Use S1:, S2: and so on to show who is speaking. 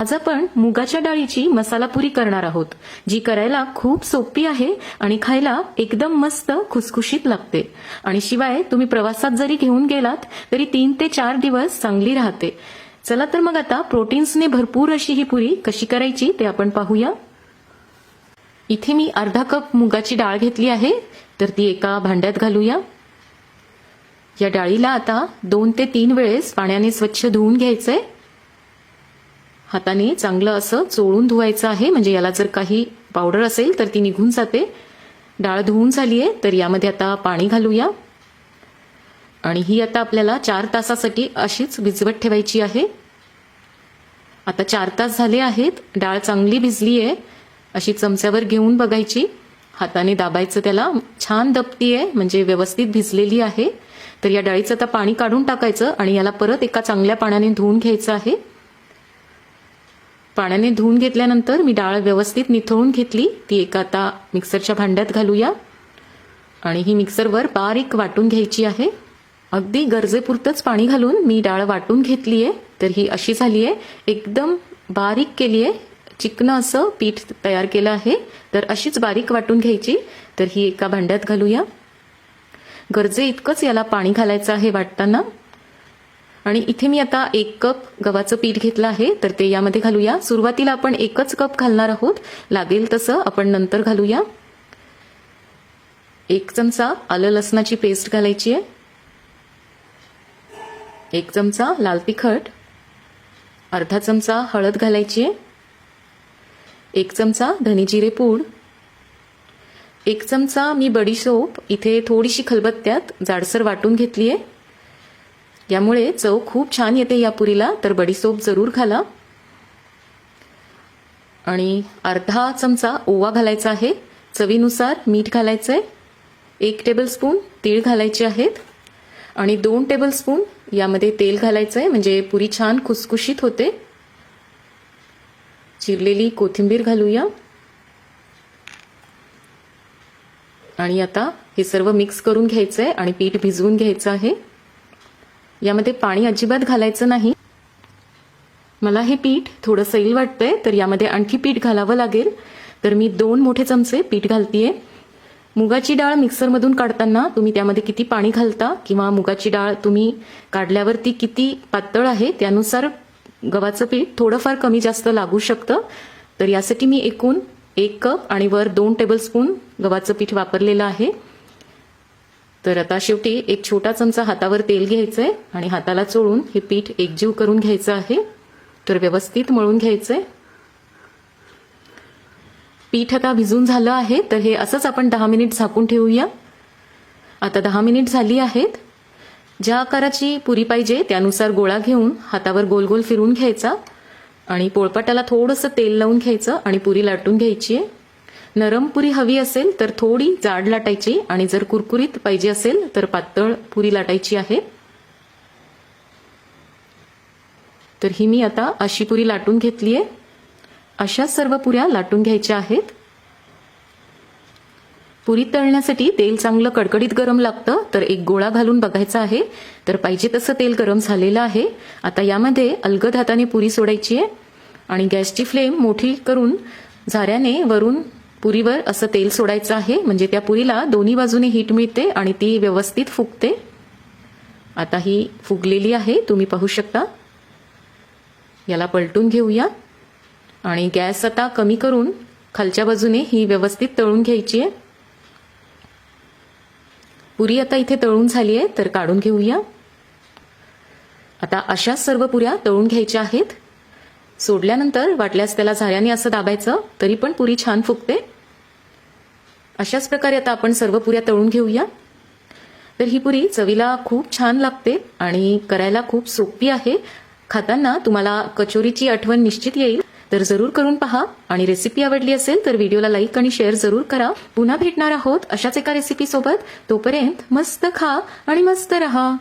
S1: आज आपण मुगाच्या डाळीची मसाला पुरी करणार आहोत जी करायला खूप सोपी आहे आणि खायला एकदम मस्त खुसखुशीत लागते. आणि शिवाय तुम्ही प्रवासात जरी घेऊन गेलात तरी तीन ते चार दिवस चांगली राहते. चला तर मग आता प्रोटीन्सने भरपूर अशी ही पुरी कशी करायची ते आपण पाहूया. इथे मी अर्धा कप मुगाची डाळ घेतली आहे तर ती एका भांड्यात घालूया. या डाळीला आता दोन ते तीन वेळेस पाण्याने स्वच्छ धुवून घ्यायचंय. हाताने चांगलं असं चोळून धुवायचं आहे. म्हणजे याला जर काही पावडर असेल तर ती निघून जाते. डाळ धुवून झाली आहे तर यामध्ये आता पाणी घालूया. आणि ही आता आपल्याला चार तासासाठी अशीच भिजवत ठेवायची आहे. आता चार तास झाले आहेत. डाळ चांगली भिजली आहे अशी चमच्यावर घेऊन बघायची. हाताने दाबायचं त्याला. छान दबती आहे म्हणजे व्यवस्थित भिजलेली आहे. तर या डाळीचं आता पाणी काढून टाकायचं आणि याला परत एका चांगल्या पाण्याने धुवून घ्यायचं आहे. पाण्याने धुवून घेतल्यानंतर मी डाळ व्यवस्थित निथळून घेतली. ती एक आता मिक्सरच्या भांड्यात घालूया. आणि ही मिक्सरवर बारीक वाटून घ्यायची आहे. अगदी गरजेपुरतंच पाणी घालून मी डाळ वाटून घेतली आहे तर ही अशी झाली आहे एकदम बारीक केली आहे चिकनं असं पीठ तयार केलं आहे. तर अशीच बारीक वाटून घ्यायची. तर ही एका भांड्यात घालूया. गरजे इतकंच याला पाणी घालायचं आहे वाटताना. आणि इथे मी आता एक कप गव्हाचं पीठ घेतलं आहे तर ते यामध्ये घालूया. सुरुवातीला आपण एकच कप घालणार आहोत. लागेल तसं आपण नंतर घालूया. एक चमचा आलं लसणाची पेस्ट घालायची आहे. एक चमचा लाल तिखट. अर्धा चमचा हळद घालायची आहे. एक चमचा धने जिरे पूड. एक चमचा मी बडीशोप इथे थोडीशी खलबत्त्यात जाडसर वाटून घेतली आहे. यामुळे चव खूप छान येते या पुरीला. तर बडीसोप जरूर घाला आणि अर्धा चमचा ओवा घालायचा आहे. चवीनुसार मीठ घालायचं आहे एक टेबलस्पून तीळ घालायचे आहेत. आणि दोन टेबलस्पून यामध्ये तेल घालायचं आहे म्हणजे पुरी छान खुसखुशीत होते. चिरलेली कोथिंबीर घालूया. आणि आता हे सर्व मिक्स करून घ्यायचं आहे आणि पीठ भिजवून घ्यायचं आहे. यामध्ये पाणी अजिबात घालायचं नाही. मला हे पीठ थोडं सैल वाटतंय तर यामध्ये आणखी पीठ घालावं लागेल. तर मी दोन मोठे चमचे पीठ घालतीये. मुगाची डाळ मिक्सरमधून काढताना तुम्ही त्यामध्ये किती पाणी घालता किंवा मुगाची डाळ तुम्ही काढल्यावर ती किती पातळ आहे त्यानुसार गव्हाचं पीठ थोडंफार कमी जास्त लागू शकतं. तर यासाठी मी एकूण एक कप आणि वर दोन टेबलस्पून गव्हाचं पीठ वापरलेलं आहे. तर आता शेवटी एक छोटा चमचा हातावर तेल घ्यायचंय आणि हाताला चोळून हे पीठ एकजीव करून घ्यायचं आहे. तर व्यवस्थित मळून घ्यायचंय. पीठ आता भिजून झालं आहे. तर हे असंच आपण दहा मिनिट झाकून ठेवूया. आता दहा मिनिट झाली आहेत. ज्या आकाराची पुरी पाहिजे त्यानुसार गोळा घेऊन हातावर गोल गोल फिरून घ्यायचा आणि पोळपाटाला थोडंसं तेल लावून घ्यायचं आणि पुरी लाटून घ्यायची आहे. नरम पुरी हवी असेल तर थोडी जाड लाटायची आणि जर कुरकुरीत पाहिजे असेल तर पातळ पुरी लाटायची आहे. तर ही मी आता अशी पुरी लाटून घेतली आहे. अशाच सर्व पुऱ्या लाटून घ्यायच्या आहेत. पुरी तळण्यासाठी तेल चांगलं कडकडीत गरम लागतं तर एक गोळा घालून बघायचा आहे. तर पाहिजे तसं तेल गरम झालेलं आहे. आता यामध्ये अलगद हाताने पुरी सोडायची आहे आणि गॅसची फ्लेम मोठी करून झाऱ्याने वरून पुरीवर असं तेल सोडायचं आहे. म्हणजे त्या पुरीला दोन्ही बाजूने हीट मिळते आणि ती व्यवस्थित फुगते. आता ही फुगलेली आहे. तुम्ही पाहू शकता. याला पलटून घेऊया. आणि गॅस आता कमी करून खालच्या बाजूने ही व्यवस्थित तळून घ्यायची आहे. पुरी आता इथे तळून झाली आहे तर काढून घेऊया. आता अशाच सर्व पुऱ्या तळून घ्यायच्या आहेत. सोडल्यानंतर वाटल्यास त्याला झाऱ्याने असं दाबायचं तरी पण पुरी छान फुगते. अशाच प्रकारे आता आपण सर्व पुऱ्या तळून घेऊया. तर ही पुरी चवीला खूप छान लागते आणि करायला खूप सोपी आहे. खाताना तुम्हाला कचोरीची आठवण निश्चित येईल. तर जरूर करून पहा. आणि रेसिपी आवडली असेल तर व्हिडिओला लाईक आणि शेअर जरूर करा. पुन्हा भेटणार आहोत अशाच एका रेसिपी सोबत. तोपर्यंत मस्त खा आणि मस्त रहा.